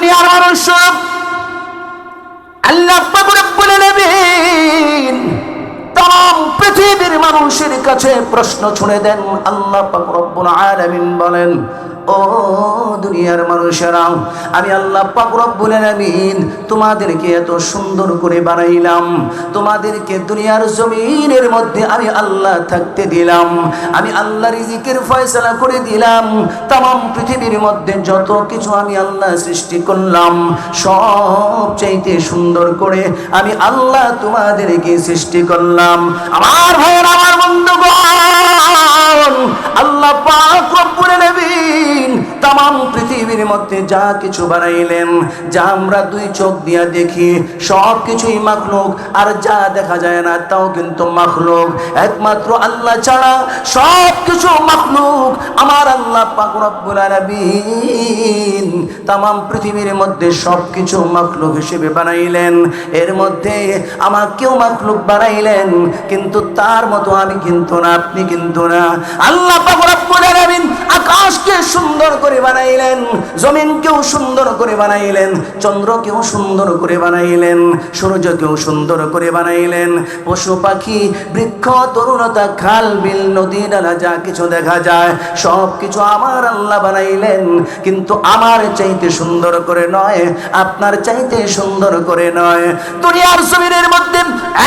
দুনিয়ার মানুষ। আল্লাহ বলে নেবেন তাম পৃথিবীর মানুষের কাছে প্রশ্ন ছুড়ে দেন। আল্লাহ রব্বুল আলামিন বলেন ও দুনিয়ার মানুষেরা আমি আল্লাহ পাক রব্বুল আলামিন তোমাদেরকে এত সুন্দর করে বানাইলাম, তোমাদেরকে দুনিয়ার জমিনের মধ্যে আমি আল্লাহ থাকতে দিলাম, আমি আল্লাহ রিজিকের ফয়সালা করে দিলাম, তাম পৃথিবীর মধ্যে যত কিছু আমি আল্লাহ সৃষ্টি করলাম, সব চাইতে সুন্দর করে আমি আল্লাহ তোমাদেরকে সৃষ্টি করলাম। আমার ভাইয়ের, আমার বন্ধুগণ! আল্লাহ পাক রব্বুল আলামিন তাম পৃথিবীর মধ্যে যা কিছু বানাইলেন, যা আমরা দুই চোখ দিয়া দেখি, সব কিছুই মাখলুক, আর যা দেখা যায় না তাও কিন্তু মাখলুক। একমাত্র আল্লাহ ছাড়া সব কিছু মাখলুক। আমার আল্লাহ পাক রব্বুল আলামিন তাম পৃথিবীর মধ্যে সব কিছু মাখলুক হিসেবে বানাইলেন। এর মধ্যে আমাকেও মাখলুক বানাইলেন, কিন্তু তার মতো আমি কিন্তু না, আপনি কিন্তু না। আল্লাহ আকাশকে সুন্দর করে বানাইলেন, জমিনকেও সুন্দর করে বানাইলেন, চন্দ্রকেও সুন্দর করে বানাইলেন, সূর্যকেও সুন্দর করে বানাইলেন। পশু পাখি, বৃক্ষ, তরুণতা, খাল, বিল, নদী নালা যা কিছু দেখা যায় সব কিছু আমার আল্লাহ বানাইলেন। কিন্তু আমার চাইতে সুন্দর করে নয়, আপনার চাইতে সুন্দর করে নয়। দুনিয়ার জমিনের মধ্যে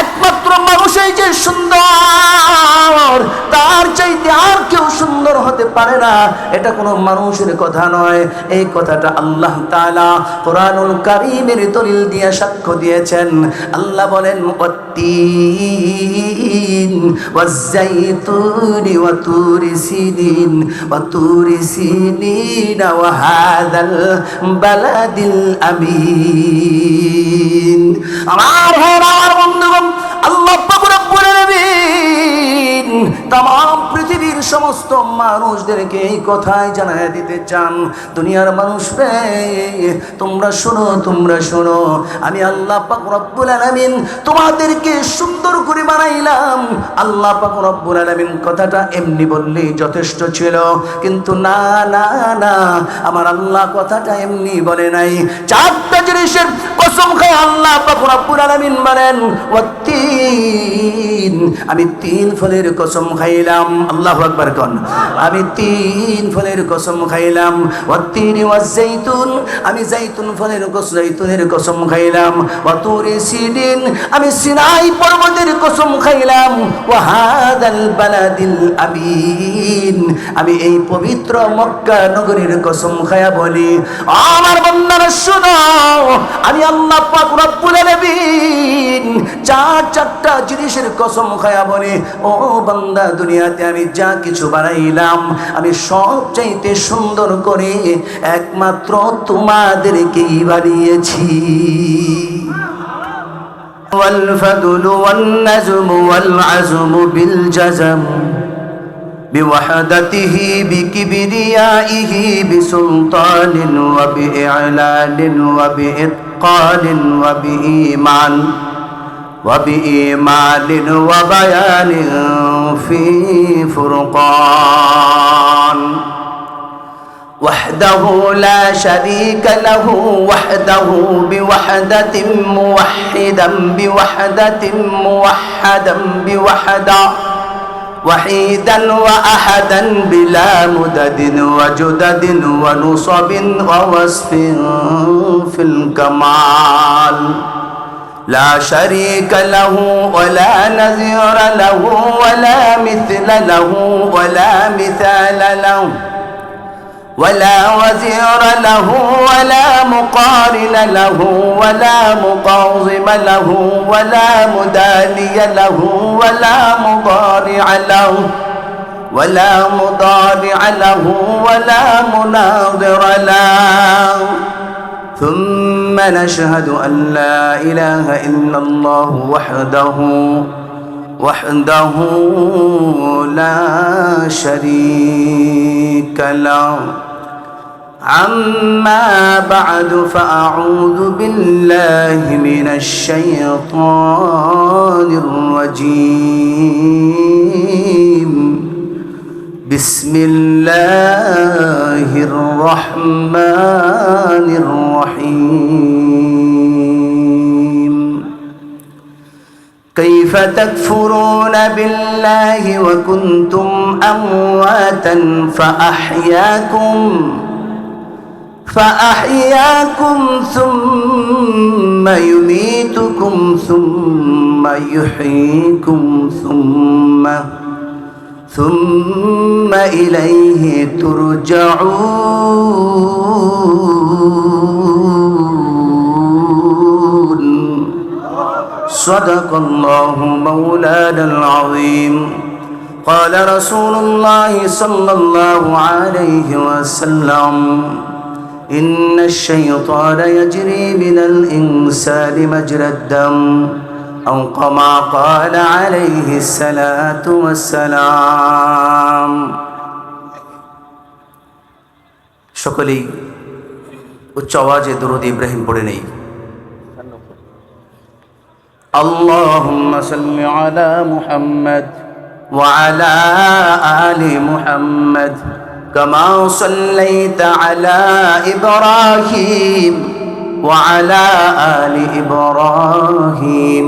একমাত্র মানুষই যে সুন্দর, তার পারে না, এটা কোনো মানুষের কথা নয়। এই কথাটা আল্লাহ তাআলা কোরআনুল কারীমের দলিল দিয়ে সাক্ষ্য দিয়েছেন। আল্লাহ বলেন আমার আল্লাহ তাম পৃথিবীর সমস্ত মানুষদেরকে এই জানায় দিতে চান। দুনিয়ার মানুষ রে, তোমরা শোনো তোমরা শোনো। আমি আল্লাহ তোমাদেরকে সুন্দর করে বানাইলাম। আল্লাহ পাক আলামিন কথাটা এমনি বললেই যথেষ্ট ছিল। কিন্তু না না না, আমার আল্লাহ কথাটা এমনি বলে নাই। চারটা জিনিসের কসম খায় আল্লাহ পাক বলেন, ওয়াত্তিন। আমি তিন ফলের কসম খাইলাম, আল্লাহ আকবার কন? আমি তিন ফলের কসম খাইলাম ওয়াজাইতুন আমি জাইতুন ফলের কসম জাইতুনের কসম খাইলাম ওয়াতুরি সিদিন আমি সিনাই পর্বতের কসম খাইলাম ওয়াহাদাল বালাদিল আমিন, আমি এই পবিত্র মক্কা নগরীর কসম খায়া বলি, আমার বন্দার শুনো, আমি আল্লাহ পাক রব্বুল আলামিন চার চারটা জিনিসের কসম খায়া বলি, ও বান্দা দুনিয়াতে আমি যা কিছু বানাইলাম আমি সব চাইতে সুন্দর করে একমাত্র তোমাদেরকেই বানিয়েছি والفضل والنجم والعزم بالجزم بوحدته بكبريائه بسلطان وبإعلان وبإتقان وبإيمان وبإيمان وبيان في فرقان. وحده لا شريك له وحده بوحدة موحدا بوحدة موحدا بوحدة وحيدا وأحدا بلا مدد وجدد ونصب ووصف في الكمال. لا شريك له ولا نذير له ولا مثل له ولا مثال له ولا وزير له ولا مقارن له ولا مقاوم له ولا مداني له ولا مضارع له ولا مضارع له ولا مناظر له ثم نشهد أن لا إله إلا الله وحده وحده لا شريك له. عما بعد فأعوذ بالله من الشيطان الرجيم. بسم الله الرحمن الرحيم. كيف تكفرون بالله وكنتم أمواتا فأحياكم فأحياكم ثم يميتكم ثم يحييكم ثم ثم إليه ترجعون. صدق الله مولانا العظيم. قال رسول الله صلى الله عليه وسلم إن الشيطان يجري من الإنسان مجرى الدم أو كما قال عليه الصلاة والسلام সকলেই উচ্চ আওয়াজে দরুদ ইব্রাহিম পড়ে নেই اللهم صل على محمد وعلى آل محمد كما صليت على إبراهيم وعلى آل إبراهيم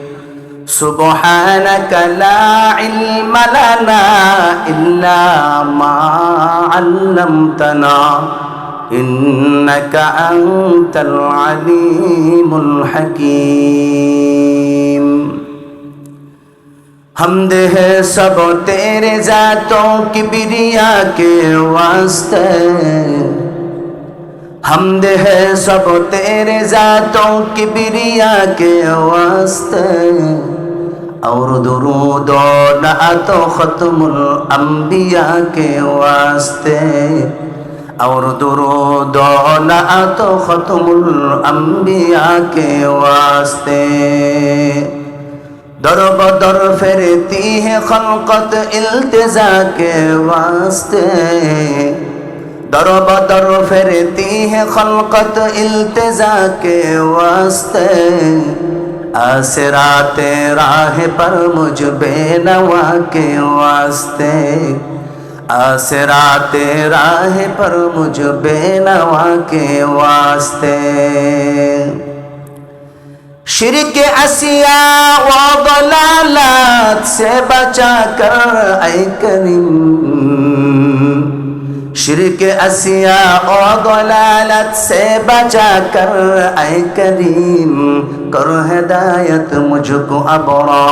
سبحانك لا علم لنا إلا ما علمتنا إنك أنت العليم الحكيم. حمد ہے سب تیرے ذاتوں کی بریا کے واسطے۔ حمد ہے سب تیرے ذاتوں کی بریا کے واسطے۔ اور درود و نعت و ختم الانبیاء کے واسطے اور درود و نعت و ختم الانبیاء کے واسطے در بدر پھرتی ہے خلقت التجا کے واسطے در بدر پھرتی ہے خلقت التجا کے واسطے आसरा तेरा है पर मुझ बेनवा के वास्ते। आसरा तेरा है पर मुझ बेनवा के वास्ते। शिरक असिया व दलालत से बचा कर आई करीम शिरक असिया व दलालत से बचा कर ऐ करीम करो हिदायत मुझको अबरा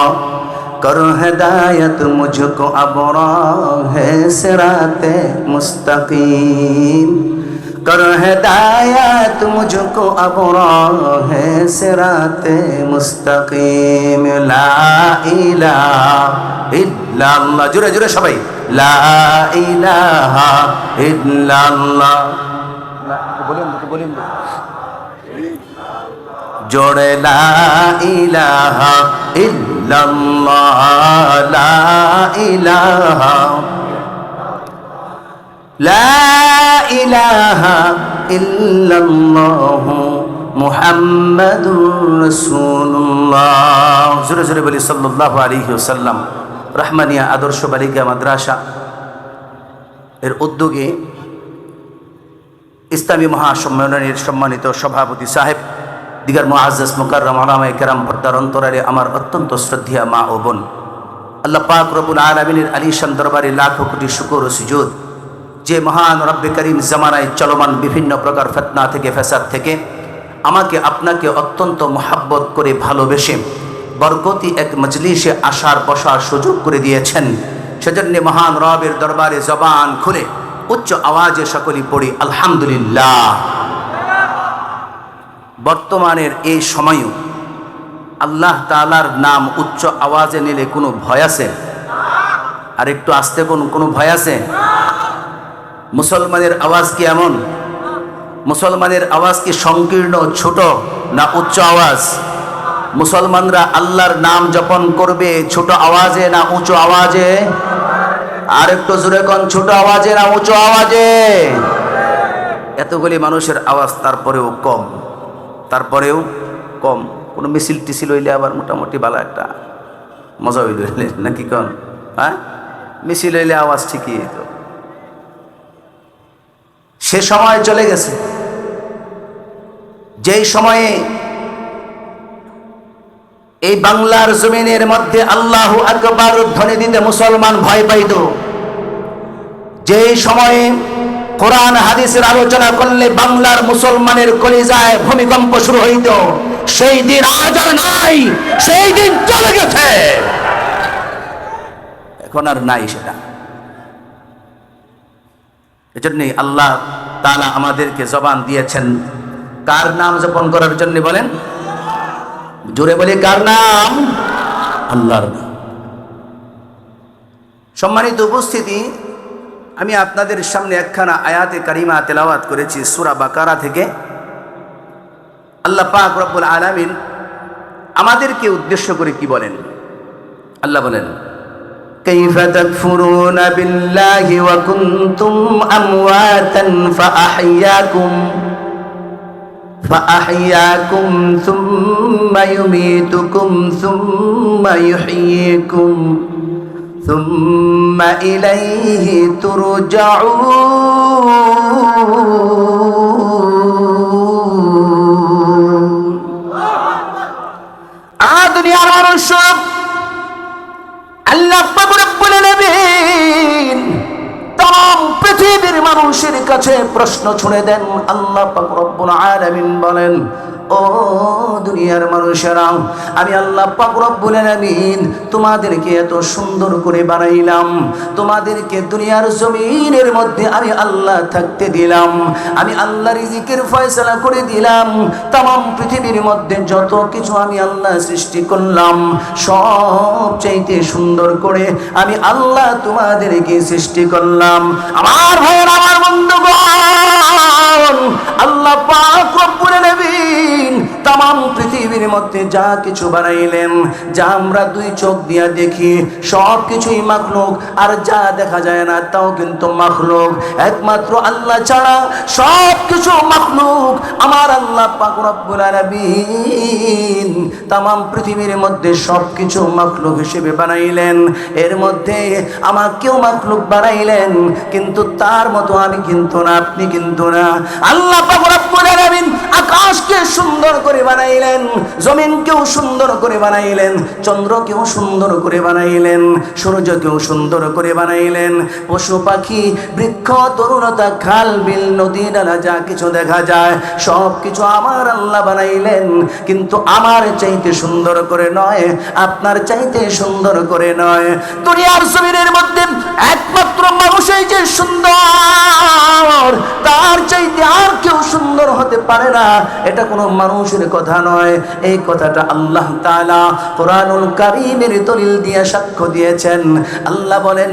करो हिदायत मुझको अबरा है सिराते मुस्तकीम کر ہدایت مجھ کو ابرا ہے سرات مستقیم لا الہ الا اللہ جرے جرے সবাই لا الہ الا اللہ বলেন বলেন জোরে লা ইলাহা ইল্লাল্লাহ লা ইলাহা জোরে বলি রহমানিয়া আদর্শ বালিকা মাদ্রাসা। এর উদ্যোগে ইসলামী মহাসম্মেলনের সম্মানিত সভাপতি সাহেব, দিগার মুআজ্জাজ মুকাররম আলামায়ে কেরাম পর্দার অন্তরালে আমার অত্যন্ত শ্রদ্ধেয় মা ও বোন। আল্লাহ পাক রব্বুল আলামিনের আলিশান দরবারে লাখো কোটি শুকর ও সুজুদ যে মহান রব্বে করিম জামানায় চলমান বিভিন্ন প্রকার ফেতনা থেকে ফেসাদ থেকে আমাকে আপনাকে অত্যন্ত মহাব্বত করে ভালোবেসে, বরকতি এক মজলিসে আসার, বসার সুযোগ করে দিয়েছেন। সেজন্য মহান রবের দরবারে জবান খুলে উচ্চ আওয়াজে সকলেই পড়ি, আলহামদুলিল্লাহ। বর্তমানের এই সময়ও আল্লাহ তালার নাম উচ্চ আওয়াজে নিলে কোনো ভয় আছে? আর একটু আসতে কোন কোনো ভয় আছে? মুসলমানের আওয়াজ কি এমন? মুসলমানের আওয়াজ কি সংকীর্ণ, ছোট না উচ্চ আওয়াজ? মুসলমানরা আল্লাহর নাম জপন করবে, ছোট আওয়াজে না উঁচু আওয়াজে? আর একটু জোরে কোন, ছোট আওয়াজে না উঁচু আওয়াজে? এতগুলি মানুষের আওয়াজ তারপরেও কম তারপরেও কম। কোনো মিছিল টিছিল হইলে আবার মোটামুটি ভালো একটা মজা হইলে, নাকি কন? হ্যাঁ? মিছিল হইলে আওয়াজ ঠিকই তো সে সময় চলে গেছে। যেই সময়ে এই বাংলার জমিনের মধ্যে আল্লাহ আকবার ধ্বনি দিতে মুসলমান ভয় পাইত, যেই সময়ে কোরআন, হাদিসের আলোচনা করলে বাংলার মুসলমানের কলিজায় ভূমিকম্প শুরু হইত, সেই দিন আজ আর নাই, সেই দিন চলে গেছে। এখন আর নাই সেটা। এজন্যই আল্লাহ তালা আমাদেরকে জবান দিয়েছেন। কার নাম জপন করার জন্য বলেন? জোরে বলি, কার নাম? আল্লাহর নাম। সম্মানিত উপস্থিতি, আমি আপনাদের সামনে একখানা আয়াতে কারিমা তেলাওয়াত করেছি সুরা বাকারা থেকে। আল্লাহ পাক রব্বুল আলামিন আমাদেরকে উদ্দেশ্য করে কি বলেন? আল্লাহ বলেন كيف تكفرون بالله وكنتم أمواتا فأحياكم فأحياكم ثم يميتكم ثم يحييكم ثم إليه ترجعون آه دنيا رسول আল্লাহ আলামিন পৃথিবীর মানুষের কাছে প্রশ্ন ছুড়ে দেন। আল্লাহ রব্বুল আলামিন বলেন ও দুনিয়ার মানুষেরা আমি আল্লাহ পাক রব্বুল আলামিন তোমাদেরকে এত সুন্দর করে বানাইলাম, তোমাদেরকে দুনিয়ার জমিনের মধ্যে আমি আল্লাহ থাকতে দিলাম, আমি আল্লাহ রিজিকের ফয়সালা করে দিলাম তাম পৃথিবীর মধ্যে যত কিছু আমি আল্লাহ সৃষ্টি করলাম, সব চাইতে সুন্দর করে আমি আল্লাহ তোমাদেরকে সৃষ্টি করলাম। আমার ভাইয়ের, আমার বন্ধুগণ! আল্লাহ পাক রব্বুল আলামিন তাম পৃথিবীর মধ্যে যা কিছু বানাইলেন, যা আমরা দুই চোখ দিয়া দেখি সব কিছুই মাখলুক। আর যা দেখা যায় না, তাও কিন্তু মাখলুক। একমাত্র আল্লাহ ছাড়া সব কিছু মাখলুক। আমার আল্লাহ পাক রব্বুল আলামিন তাম পৃথিবীর মধ্যে সব কিছু মাখলুক হিসেবে বানাইলেন। এর মধ্যে আমাকেও মাখলুক বানাইলেন, কিন্তু তার মতো আমি কিন্তু না, আপনি কিন্তু না। আল্লাহ আকাশকে সুন্দর করে বানাইলেন, জমিনকেও সুন্দর করে বানাইলেন, চন্দ্রকেও সুন্দর করে বানাইলেন, সূর্যকেও সুন্দর করে বানাইলেন। পশু পাখি, বৃক্ষ, তরুণতা, খাল, বিল, নদী, নালা, যা কিছু দেখা যায় সব কিছু আমার আল্লাহ বানাইলেন। কিন্তু আমার চাইতে সুন্দর করে নয়, আপনার চাইতে সুন্দর করে নয়। দুনিয়ার জমিনের মধ্যে একমাত্র মানুষই যে সুন্দর, তার চাইতে আর কেউ সুন্দর হতে পারে না, এটা কোনো মানুষের কথা নয়। এই কথাটা আল্লাহ তাআলা কোরআনুল কারীমের দলিল দিয়ে সাক্ষ্য দিয়েছেন। আল্লাহ বলেন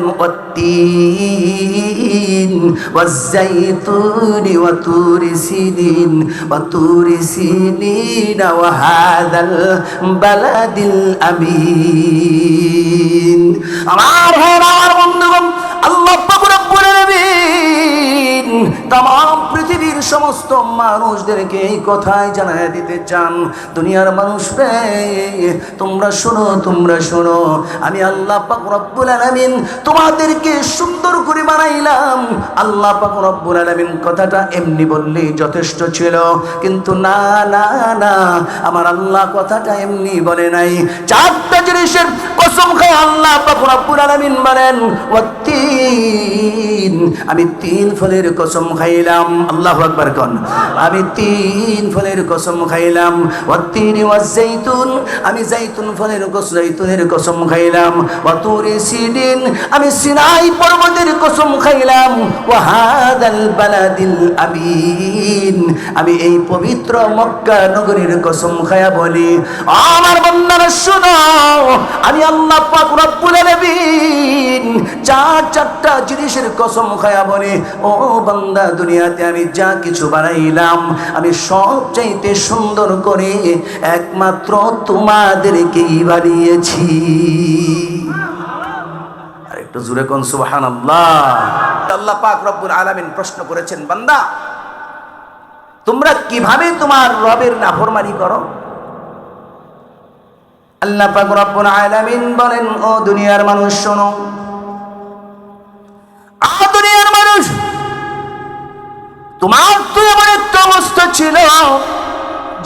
আমার আল্লাহ পৃথিবীর সমস্ত মানুষদেরকে এই কথাই দিতে চান। দুনিয়ার মানুষ রে, তোমরা শোনো তোমরা শোনো। আমি আল্লাহ তোমাদেরকে সুন্দর করে বানাইলাম। আল্লাহ পাক রব্বুল আলামিন কথাটা এমনি বললেই যথেষ্ট ছিল। কিন্তু না না না, আমার আল্লাহ কথাটা এমনি বলে নাই। চারটা জিনিসের কসম খায় আল্লাহ পাক রব্বুল আলামিন বলেন আমি তিন ফলের কসম খাইলাম। আল্লাহু আকবার কোন? আমি তিন ফলের কসম খাইলাম। ওয়াত্তিন ওয়াজাইতুন আমি জাইতুন ফলের কসম জাইতুনের কসম খাইলাম। ওয়াতুরি সিদিন আমি সিনাই পর্বতের কসম খাইলাম। ওয়াহাদাল বালাদিল আমিন। আমি এই পবিত্র মক্কা নগরীর কসম খায়া বলি, আমার বন্দারা শোনো, আমি আল্লাহ চারটা জিনিসের কসম খায়া বলে, ও বান্দা দুনিয়াতে আমি যা কিছু বানাইলাম, আমি সব চাইতে সুন্দর করে একমাত্র তোমাদেরকেই বানিয়েছি। আর একটু জুড়ে কোন সুবাহান আল্লাহ আল্লাহ পাক রব্বুল আলামিন প্রশ্ন করেছেন, বান্দা, তোমরা কীভাবে তোমার রবের নাফরমানি করো? আল্লাহ পাক রব্বুল আলামিন বলেন, ও দুনিয়ার মানুষ, শোনো। আ দুনিয়ার মানুষ, তোমার তো এমন একটা অবস্থা ছিল।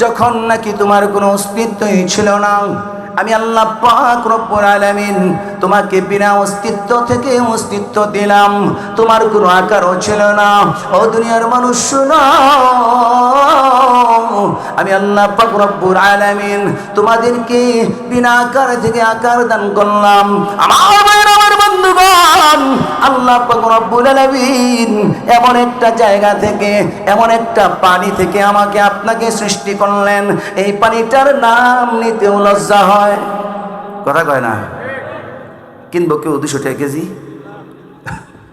যখন নাকি তোমার কোনো অস্তিত্বই ছিল না আমি আল্লাহ পাক রব্বুল আলামিন তোমাকে বিনা অস্তিত্ব থেকে অস্তিত্ব দিলাম। তোমার কোনো আকারও ছিল না। ও দুনিয়ার মানুষ, শোনো। আমি আল্লাহ পাক রব্বুল আলামিন তোমাদেরকে বিনা আকার থেকে আকার দান করলাম। আমার বন্ধুগণ, আল্লাহ এমন একটা জায়গা থেকে, এমন একটা পানি থেকে আমাকে আপনাকে সৃষ্টি করলেন। এই পানিটার নাম নিতেও লজ্জা হয়। কথা কয় না? কিনবো কেউ দুশো টাকা কেজি?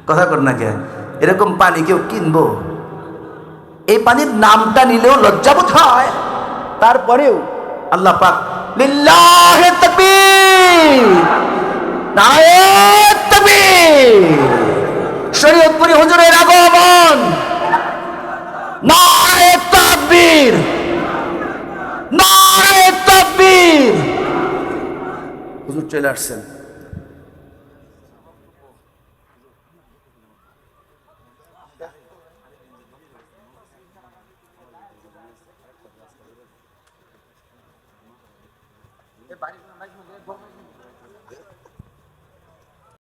কথা কর না কে এরকম পানি কেউ কিনবো? এই পানির নামটা নিলেও লজ্জাবোধ হয়। তারপরেও আল্লাহ পাক শরীয়তপুরি হুজুরের আগমন নারে তাকবীর। নারে তাকবীর। হুজুর চলে আসছেন।